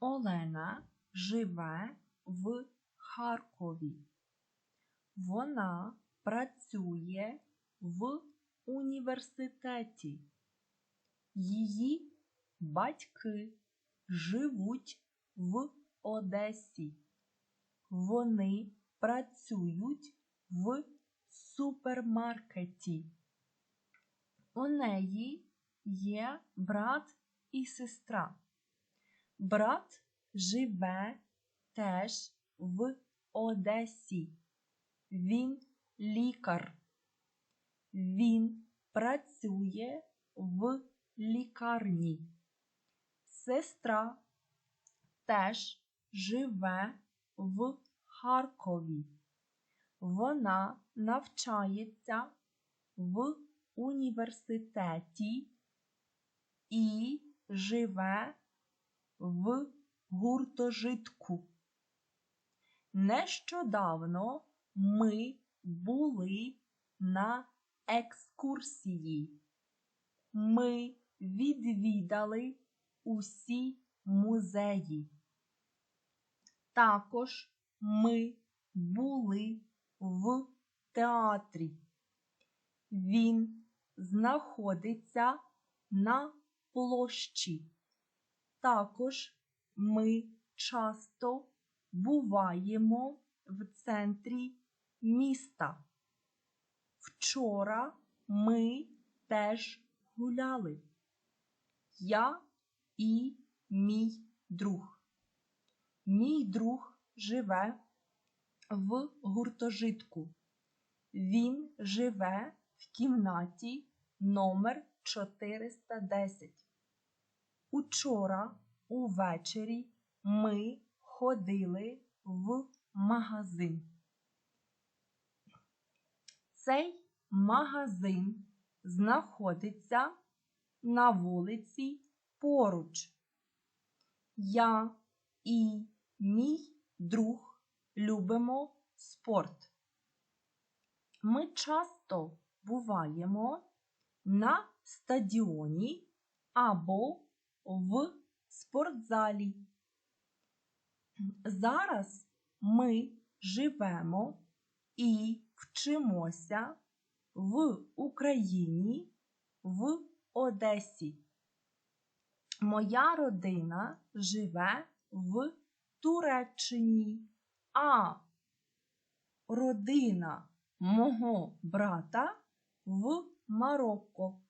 Олена живе в Харкові. Вона працює в університеті. Її батьки живуть в Одесі. Вони працюють в супермаркеті. У неї є брат і сестра. Брат живе теж в Одесі. Він лікар. Він працює в лікарні. Сестра теж живе в Харкові. Вона навчається в університеті і живе в гуртожитку. Нещодавно ми були на екскурсії. Ми відвідали усі музеї. Також ми були в театрі. Він знаходиться на площі. Також ми часто буваємо в центрі міста. Вчора ми теж гуляли. Я і мій друг. Мій друг живе в гуртожитку. Він живе в кімнаті номер 410. Учора увечері ми ходили в магазин. Цей магазин знаходиться на вулиці поруч. Я і мій друг любимо спорт. Ми часто буваємо на стадіоні або в спортзалі. Зараз ми живемо і вчимося в Україні в Одесі. Моя родина живе в Туреччині, а родина мого брата в Марокко.